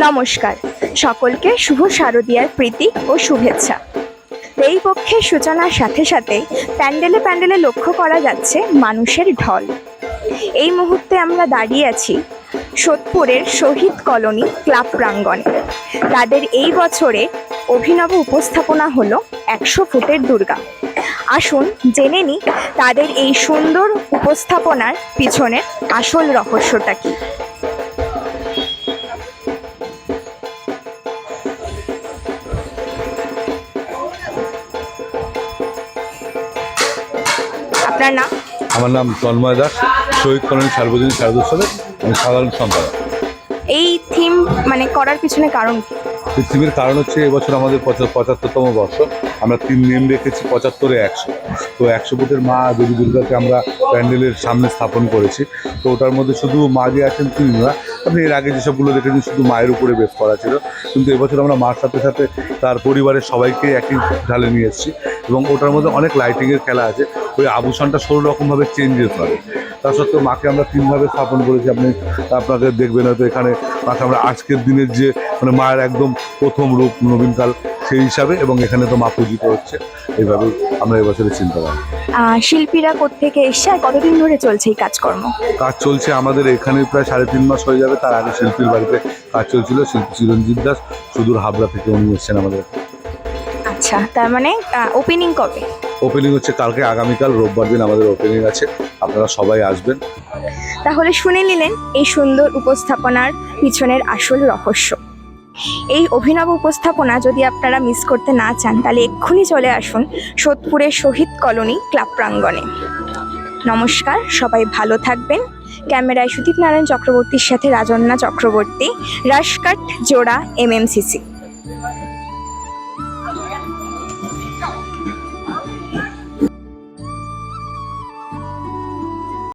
নমস্কার। সকলকে শুভ শারদীয়ার প্রীতি ও শুভেচ্ছা। এই পক্ষের সূচনার সাথে সাথে প্যান্ডেলে প্যান্ডেলে লক্ষ্য করা যাচ্ছে মানুষের ঢল। এই মুহূর্তে আমরা দাঁড়িয়ে আছি সোদপুরের শহীদ কলোনি ক্লাব প্রাঙ্গণে। তাদের এই বছরে অভিনব উপস্থাপনা হলো একশো ফুটের দুর্গা। আসুন জেনে নিই তাদের এই সুন্দর উপস্থাপনার পিছনের আসল রহস্যটা কী। আপনার নাম? আমার নাম তন্ময় দাস শহীদ কলোনি সার্বজনীন শারদোৎসবের আমি সাধারণ সম্পাদক। এই থিম মানে করার পিছনে কারণ কি? পৃথিবীর কারণ হচ্ছে এবছর আমাদের পঁচাত্তরতম বর্ষ আমরা তিন নেম রেখেছি পঁচাত্তরে একশো। তো একশো ফুটের মা দেবী দুর্গাকে আমরা প্যান্ডেলের সামনে স্থাপন করেছি। তো ওটার মধ্যে শুধু মা যে আছেন তিনি না আপনি এর আগে যেসবগুলো দেখেছেন, শুধু মায়ের উপরে বেশ করা ছিল। কিন্তু এবছর আমরা মার সাথে সাথে তার পরিবারের সবাইকে একই ঢালে নিয়ে এসেছি এবং ওটার মধ্যে অনেক লাইটিংয়ের খেলা আছে। ওই আভূষণটা ষোলো রকমভাবে চেঞ্জেস হবে তা সত্ত্বেও মাকে আমরা তিনভাবে স্থাপন করেছি। আপনি আপনাদের দেখবেন হয়তো এখানে মাকে আমরা আজকের দিনের যে মানে মায়ের একদম প্রথম রূপ নবীনকাল সেই হিসাবে এবং এখানে তো মা পূজিত হচ্ছে এইভাবেই আমরা এবছরের চিন্তা করি শিল্পীরা কোত্থেকে এসছে আর কতদিন ধরে চলছে এই কাজকর্ম? কাজ চলছে আমাদের এখানে প্রায় সাড়ে তিন মাস হয়ে যাবে তার আগে শিল্পীর বাড়িতে কাজ চলছিল শিল্পী চিরঞ্জিত দাস সুদূর হাবড়া থেকে উনি এসছেন আমাদের। আচ্ছা তার মানে ওপেনিং কবে? ওপেনিং হচ্ছে কালকে আগামীকাল রোববার দিন আমাদের ওপেনিং আছে আপনারা সবাই আসবেন। তাহলে শুনে নিলেন এই সুন্দর উপস্থাপনার পিছনের আসল রহস্য। এই অভিনব উপস্থাপনা যদি আপনারা মিস করতে না চান, তাহলে এক্ষুনি চলে আসুন সোদপুরের শহীদ কলোনি ক্লাব প্রাঙ্গণে। নমস্কার, সবাই ভালো থাকবেন। ক্যামেরায় সুদীপ নারায়ণ চক্রবর্তীর সাথে রাজন্না চক্রবর্তী রাশকাট জোড়া এমএমসিসি